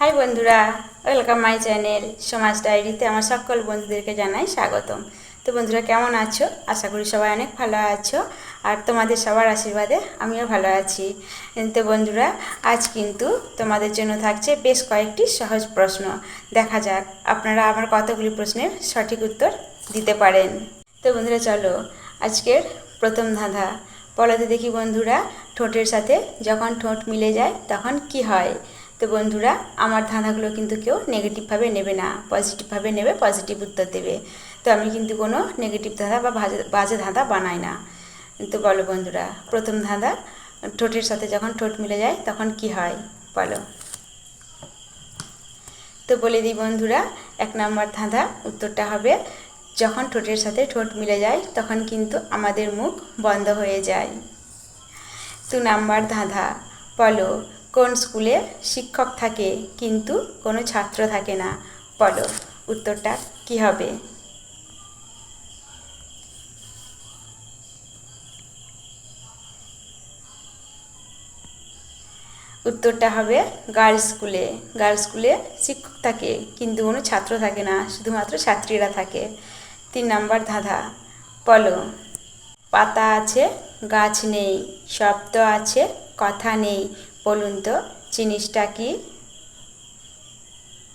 High বন্ধুরা, welcome my channel সমাজ ডায়েরিতে আমার সকল বন্ধুদেরকে জানাই স্বাগতম। তো বন্ধুরা, কেমন আছো? আশা করি সবাই অনেক ভালো আছো আর তোমাদের সবার আশীর্বাদে আমিও ভালো আছি। তো বন্ধুরা, আজ কিন্তু তোমাদের জন্য থাকছে বেশ কয়েকটি সহজ প্রশ্ন। দেখা যাক আপনারা আমার কতগুলি প্রশ্নের সঠিক উত্তর দিতে পারেন। তো বন্ধুরা, চলো আজকের প্রথম ধাঁধা। বলাতে দেখি বন্ধুরা, ঠোঁটের সাথে যখন ঠোঁট মিলে যায় তখন কি হয়? তো বন্ধুরা, আমার ধাঁধাগুলো কিন্তু কেউ নেগেটিভভাবে নেবে না পজিটিভভাবে নেবে পজিটিভ উত্তর দেবে। তো আমি কিন্তু কোনো নেগেটিভ ধাঁধা বা বাজে ধাঁধা বানাই না। তো বলো বন্ধুরা, প্রথম ধাঁধা, ঠোঁটের সাথে যখন ঠোঁট মিলে যায়, তখন কি হয়? বলো। তো বলে দিই বন্ধুরা, এক নম্বর ধাঁধা উত্তরটা হবে, যখন ঠোঁটের সাথে ঠোঁট মিলে যায়, তখন কিন্তু আমাদের মুখ বন্ধ হয়ে যায়। দু নাম্বার ধাঁধা, বলো কোন স্কুলে শিক্ষক থাকে কিন্তু কোনো ছাত্র থাকে না? বলো উত্তরটা কি হবে? উত্তরটা হবে গার্লস স্কুলে। গার্লস স্কুলে শিক্ষক থাকে কিন্তু কোনো ছাত্র থাকে না, শুধুমাত্র ছাত্রীরা থাকে। তিন নাম্বার ধাঁধা বলো পাতা আছে, গাছ নেই, শব্দ আছে, কথা নেই বলুন তো, জিনিসটা কি?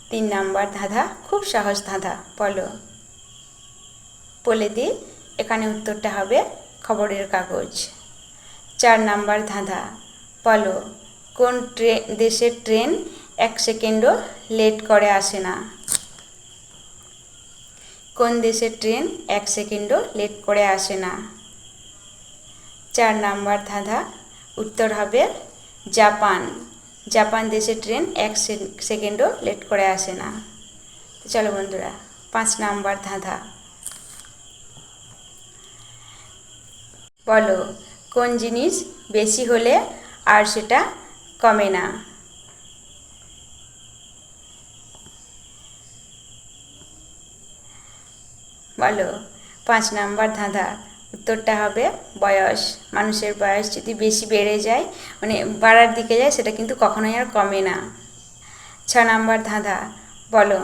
তিন নাম্বার ধাঁধা, খুব সহজ ধাঁধা, বলো। বলে দিই এখানে উত্তরটা হবে খবরের কাগজ। চার নাম্বার ধাঁধা, বলো, কোন ট্রেন দেশের ট্রেন এক সেকেন্ডও লেট করে আসে না? কোন দেশের ট্রেন এক সেকেন্ডও লেট করে আসে না? চার নাম্বার ধাঁধা, উত্তর হবে জাপান। জাপান দেশের ট্রেন এক সেকেন্ডও লেট করে আসে না। চলো বন্ধুরা, পাঁচ নাম্বার ধাঁধা। বলো, কোন জিনিস বেশি হলে আর সেটা কমে না? বলো, পাঁচ নাম্বার ধাঁধা। উত্তরটা হবে বয়স। মানুষের বয়স যদি বেশি বেড়ে যায় মানে বাড়ার দিকে যায়, সেটা কিন্তু কখনোই আর কমে না। ছ নাম্বার ধাঁধা, বলো,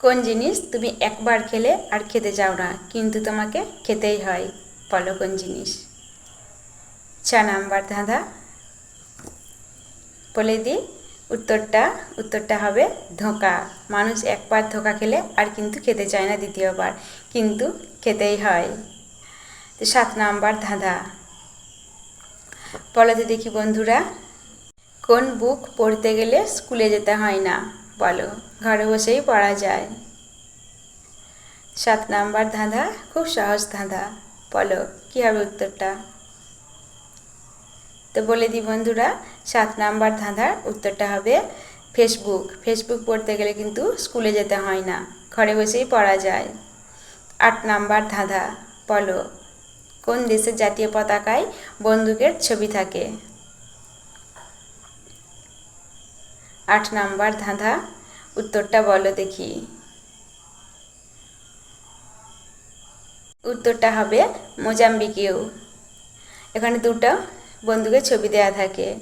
কোন জিনিস তুমি একবার খেলে আর খেতে চাও না, কিন্তু তোমাকে খেতেই হয়? বলো কোন জিনিস। ছ নাম্বার ধাঁধা, বলে দিই উত্তরটা উত্তরটা হবে ধোঁকা। মানুষ একবার ধোঁকা খেলে আর কিন্তু খেতে চায় না দ্বিতীয়বার, কিন্তু খেতেই হয়। তো সাত নাম্বার ধাঁধা। বলতে দেখি বন্ধুরা, কোন বুক পড়তে গেলে স্কুলে যেতে হয় না? বলো, ঘরে বসেই পড়া যায়। সাত নাম্বার ধাঁধা খুব সহজ ধাঁধা। বলো, কী হবে উত্তরটা? তো বলে দিই বন্ধুরা, সাত নাম্বার ধাঁধার উত্তরটা হবে ফেসবুক। ফেসবুক পড়তে গেলে কিন্তু স্কুলে যেতে হয় না, ঘরে বসেই পড়া যায়। আট নাম্বার ধাঁধা, বলো কোন দেশের জাতীয় পতাকায় বন্দুকের ছবি থাকে? আট নাম্বার ধাঁধা, উত্তরটা বলো দেখি। উত্তরটা হবে মোজাম্বিকেও। এখানে দুটো বন্দুকের ছবি দেওয়া থাকে।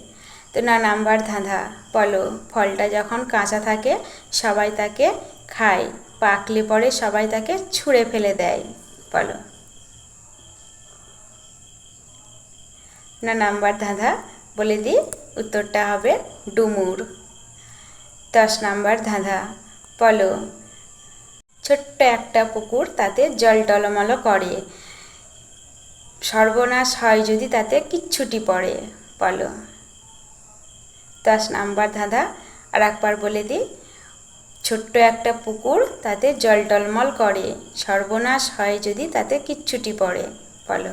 তো না নাম্বার ধাঁধা, বলো। ফলটা যখন কাঁচা থাকে, সবাই তাকে খায়। পাকলে পরে সবাই তাকে ছুঁড়ে ফেলে দেয়। বলো। না নাম্বার ধাঁধা, বলে দিই, উত্তরটা হবে ডুমুর। দশ নাম্বার ধাঁধা, বলো, ছোট্ট একটা পুকুর তাতে জল টলমল করে। সর্বনাশ হয় যদি তাতে কিচ্ছুটি পড়ে, বলো। দশ নাম্বার ধাঁধা আর একবার বলে দিই, ছোট্ট একটা পুকুর তাতে জল টলমল করে। সর্বনাশ হয় যদি তাতে কিচ্ছুটি পড়ে, বলো।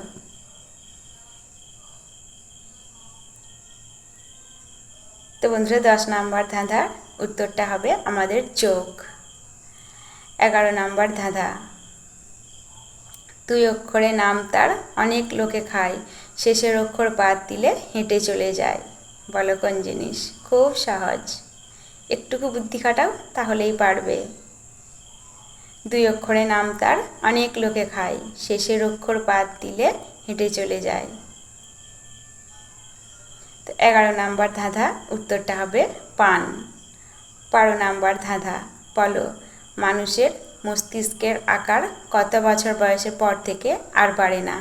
তো বন্ধুরা, দশ নাম্বার ধাঁধার উত্তরটা হবে আমাদের চোখ। এগারো নাম্বার ধাঁধা। দুই অক্ষরে নাম তার, অনেক লোকে খায়। শেষের অক্ষর বাদ দিলে হেঁটে চলে যায়। বলো কোন জিনিস? খুব সহজ। একটুকু বুদ্ধি খাটাও, তাহলেই পারবে। দুই অক্ষরে নাম তার, অনেক লোকে খায়। শেষের অক্ষর বাদ দিলে হেঁটে চলে যায়। তো এগারো নাম্বার ধাঁধা, উত্তরটা হবে পান। বারো নাম্বার ধাঁধা, বলো, মানুষের মস্তিষ্কের আকার কত বছর বয়সের পর থেকে আর বাড়ে না?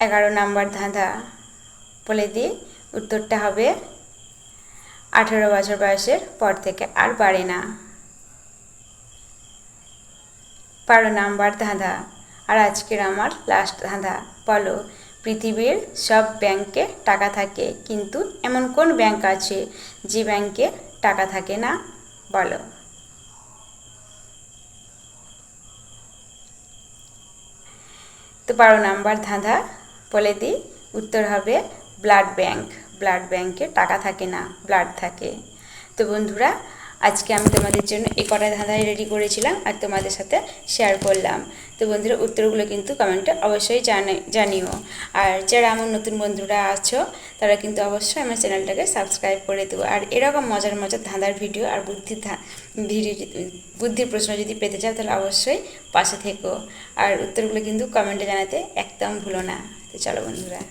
এগারো নাম্বার ধাঁধা, বলে দিই, উত্তরটা হবে আঠেরো বছর বয়সের পর থেকে আর বাড়ে না। বারো নাম্বার ধাঁধা আর আজকের আমার লাস্ট ধাঁধা। বলো, পৃথিবীর সব ব্যাংকে টাকা থাকে, কিন্তু এমন কোন ব্যাংক আছে যে ব্যাংকে টাকা থাকে না? বলো। তো বারো নাম্বার ধাঁধা, বলে দিই, উত্তর হবে ব্লাড ব্যাংক। ব্লাড ব্যাংকে টাকা থাকে না, ব্লাড থাকে। তো বন্ধুরা আজকে আমি তোমাদের জন্য এই কটা ধাঁধাই রেডি করেছিলাম আর তোমাদের সাথে শেয়ার করলাম। তো বন্ধুরা, উত্তরগুলো কিন্তু কমেন্টে অবশ্যই জানিও। আর যারা আমার নতুন বন্ধুরা আছো, তারা কিন্তু অবশ্যই আমার চ্যানেলটাকে সাবস্ক্রাইব করে দেবো আর এরকম মজার মজার ধাঁধার ভিডিও আর বুদ্ধির বুদ্ধির প্রশ্ন যদি পেতে চাও, তাহলে অবশ্যই পাশে থেকো। আর উত্তরগুলো কিন্তু কমেন্টে জানাতে একদম ভুলো না। তো চলো বন্ধুরা।